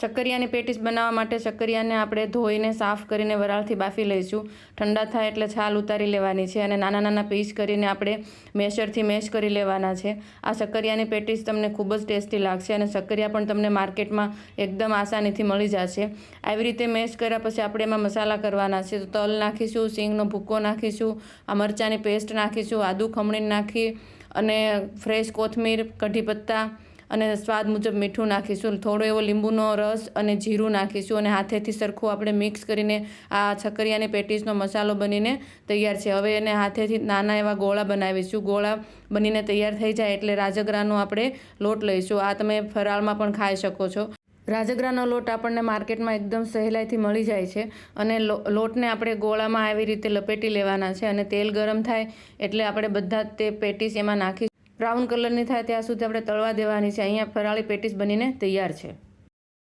શક્કરિયાની patties બનાવવા માટે શક્કરિયાને આપણે ધોઈને, સાફ કરીને વરાળથી બાફી લઈશું. ઠંડા થાય એટલે છાલ ઉતારી લેવાની છે અને નાના નાના પીસ કરીને આપણે મેશરથી મેશ કરી લેવાના છે. આ શક્કરિયાની પેટીસ તમને ખૂબ જ ટેસ્ટી લાગશે અને શક્કરિયા પણ તમને માર્કેટમાં એકદમ આસાનીથી મળી જશે. આવી રીતે મેશ કર્યા પછી આપણે એમાં મસાલા કરવાના છે. તો તલ નાખીશું, સિંગનો ભૂક્કો નાખીશું, આ મરચાંની પેસ્ટ નાખીશું, આદુ ખમણીને નાખી અને ફ્રેશ કોથમીર કઢી પત્તા અને સ્વાદ મુજબ મીઠું નાખીશું. થોડો એવો લીંબુનો રસ અને જીરું નાખીશું અને હાથેથી સરખું આપણે મિક્સ કરીને આ છકરિયાની પેટીસનો મસાલો બનીને તૈયાર છે. હવે એને હાથેથી નાના એવા ગોળા બનાવીશું. ગોળા બનીને તૈયાર થઈ જાય એટલે રાજગરાનો આપણે લોટ લઈશું. આ તમે ફરાળમાં પણ ખાઈ શકો છો. રાજગરાનો લોટ આપણને માર્કેટમાં એકદમ સહેલાઈથી મળી જાય છે અને લોટને આપણે ગોળામાં આવી રીતે લપેટી લેવાના છે અને તેલ ગરમ થાય એટલે આપણે બધા તે પેટીસ એમાં નાખી બ્રાઉન કલરની થાય ત્યાં સુધી આપણે તળવા દેવાની છે. અહીંયા ફરાળી પેટીસ બનીને તૈયાર છે.